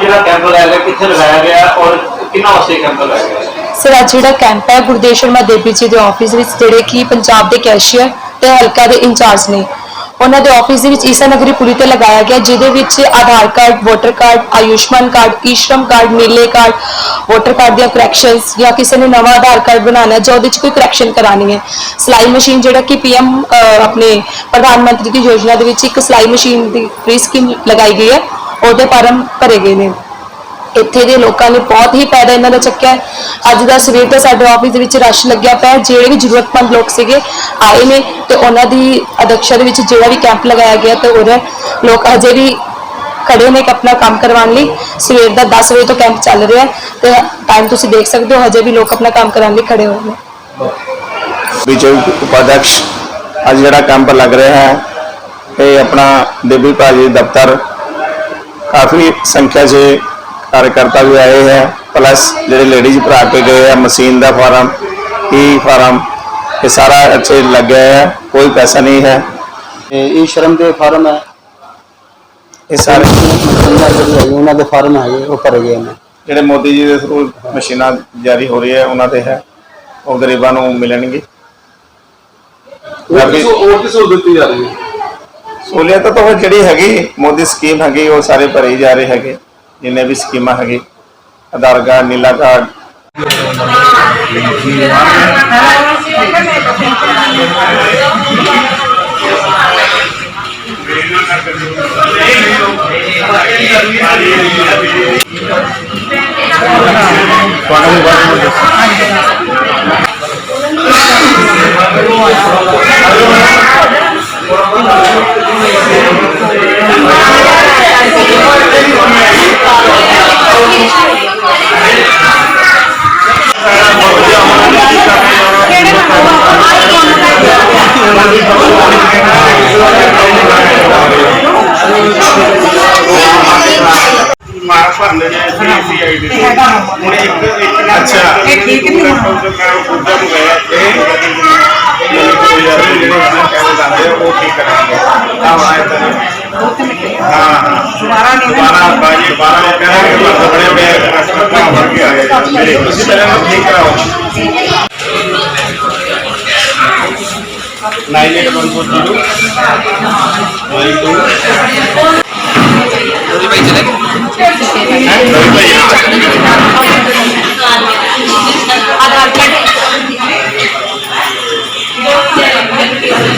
ਜਿਹੜਾ ਕੈਂਪ ਲਗਾਇਆ ਗਿਆ ਕਿੱਥੇ ਲਗਾਇਆ ਗਿਆ ਔਰ ਕਿੰਨਾ ਵਾਸਤੇ ਕੈਂਪ ਲਗਾਇਆ ਗਿਆ ਸਰ ਅੱਜ ਜਿਹੜਾ ਕੈਂਪ ਹੈ, ਗੁਰਦੇਵ ਸ਼ਰਮਾ ਦੇਵੀ ਜੀ ਦੇ ਆਫਿਸ ਵਿੱਚ, ਜਿਹੜੇ ਕਿ ਪੰਜਾਬ ਦੇ ਕੈਸ਼ੀਅਰ ਤੇ ਹਲਕਾ ਦੇ ਇੰਚਾਰਜ ਨੇ। ਉਹਨਾਂ ਦੇ ਆਫਿਸ ਦੇ ਵਿੱਚ ਈਸਾ ਨਗਰੀ ਪੁਲੀ ਤੇ ਲਗਾਇਆ ਗਿਆ, ਜਿਹਦੇ ਵਿੱਚ Aadhaar card voter card Ayushman card, eShram card, ਮੇਲੇ ਕਾਰਡ ਵੋਟਰ ਕਾਰਡ ਦੀਆਂ ਕਰੈਕਸ਼ਨਸ ਜਾਂ ਕਿਸੇ ਨੇ ਨਵਾਂ ਆਧਾਰ ਕਾਰਡ ਬਣਾਉਣਾ ਜਾਂ ਉਹਦੇ 'ਚ ਕੋਈ ਕਰੈਕਸ਼ਨ ਕਰਾਣੀ ਹੈ। ਸਿਲਾਈ ਮਸ਼ੀਨ ਜਿਹੜਾ ਕਿ ਪੀਐਮ ਆਪਣੇ ਪ੍ਰਧਾਨ ਮੰਤਰੀ ਦੀ ਯੋਜਨਾ ਦੇ ਵਿੱਚ ਇੱਕ ਸਿਲਾਈ ਮਸ਼ੀਨ ਦੀ ਫ੍ਰੀ ਸਕੀਮ ਲਗਾਈ ਗਈ ਹੈ, ਉਹਦੇ ਫਾਰਮ ਭਰੇ ਗਏ ਨੇ। ਇੱਥੇ ਦੇ ਲੋਕਾਂ ਨੇ ਬਹੁਤ ਹੀ ਫਾਇਦਾ ਇਹਨਾਂ ਦਾ ਚੱਕਿਆ ਹੈ। ਅੱਜ ਦਾ ਸਵੇਰ ਤੋਂ ਸਾਡੇ ਆਫਿਸ ਦੇ ਵਿੱਚ ਰਸ਼ ਲੱਗਿਆ ਪਿਆ ਹੈ। ਜਿਹੜੇ ਵੀ ਜ਼ਰੂਰਤਮੰਦ ਲੋਕ ਸੀਗੇ, ਆਏ ਨੇ ਤੇ ਉਹਨਾਂ ਦੀ ਅਧਿਕਸ਼ਾ ਦੇ ਵਿੱਚ ਜਿਹੜਾ ਵੀ ਕੈਂਪ ਲਗਾਇਆ ਗਿਆ ਤੇ ਉਹਦੇ ਲੋਕ ਅਜੇ ਵੀ ਖੜੇ ਨੇ ਕਿ ਆਪਣਾ ਕੰਮ ਕਰਵਾਉਣ ਲਈ ਸਵੇਰ ਦਾ 10 ਵਜੇ ਤੋਂ ਕੈਂਪ ਚੱਲ ਰਿਹਾ ਹੈ ਤੇ ਟਾਈਮ ਤੁਸੀਂ ਦੇਖ ਸਕਦੇ ਹੋ, ਹਜੇ ਵੀ ਲੋਕ ਆਪਣਾ ਕੰਮ ਕਰਾਉਣ ਲਈ ਖੜੇ ਹੋਏ ਨੇ ਵਿਜੇ ਉਪਾਧਿਆਕਸ਼ ਅੱਜ ਜਿਹੜਾ ਕੈਂਪ ਲੱਗ ਰਿਹਾ ਹੈ, ਇਹ ਆਪਣਾ ਦੇਵੀ ਭਾਜੀ ਦਫ਼ਤਰ ਕਾਫੀ ਸੰਖਿਆ 'ਚ ਕਾਰਜਕਰਤਾ ਵੀ ਆਏ ਹੈ ਪਲੱਸ ਜਿਹੜੇ ਲੇਡੀਜ਼ ਭਰਾ ਕੇ ਗਏ ਆ ਮਸ਼ੀਨ ਦਾ ਫਾਰਮ ਈ ਫਾਰਮ ਇਹ ਸਾਰਾ ਇੱਥੇ ਲੱਗਿਆ ਹੈ ਕੋਈ ਪੈਸਾ ਨਹੀਂ ਹੈ। ਇਹ ਸ਼ਰਮ ਦੇ ਫਾਰਮ ਹੈ। ਇਹ ਸਾਰੇ ਮਸ਼ੀਨਾਂ ਜਿਹੜੀ ਹੈਗੀ ਉਹਨਾਂ ਦੇ ਫਾਰਮ ਹੈਗੇ ਉਹ ਭਰੇ ਗਏ ਨੇ। ਜਿਹੜੇ ਮੋਦੀ ਜੀ ਦੇ ਥਰੂ ਮਸ਼ੀਨਾਂ ਜਾਰੀ ਹੋ ਰਹੀ ਹੈ ਉਹਨਾਂ ਤੇ ਹੈ। ਉਹ ਗਰੀਬਾਂ ਨੂੰ ਮਿਲਣਗੇ। ਹੋਰ ਕਿਸ ਨੂੰ ਦਿੱਤੀ ਜਾ ਰਹੀ ਹੈ? ਸਹੂਲੀਅਤ ਤਾਂ ਜਿਹੜੀ ਹੈਗੀ ਮੋਦੀ ਸਕੀਮ ਹੈਗੀ ਉਹ ਸਾਰੇ ਭਰੇ ਜਾ ਰਹੇ ਹੈਗੇ। ਜਿੰਨੇ ਵੀ ਸਕੀਮਾਂ ਹੈਗੀ ਆਧਾਰ ਕਾਰਡ ਨੀਲਾ ਕਾਰਡ। ਮਾਰ ਭਰਨੇ ਨੇ ਸੀਆਈਡੀ ਹੁਣ ਇੱਕ ਇੱਕ ਅੱਛਾ ਇਹ ਠੀਕ ਨਹੀਂ ਮੈਂ ਉਹਦਾ ਨੂੰ ਗਿਆ ਇਹ ਕੋਈ ਯਾਰ ਜਿਹੜੇ ਉਹਨਾਂ ਕਹਿੰਦੇ ਜਾਂਦੇ ਆ, ਉਹ ਠੀਕ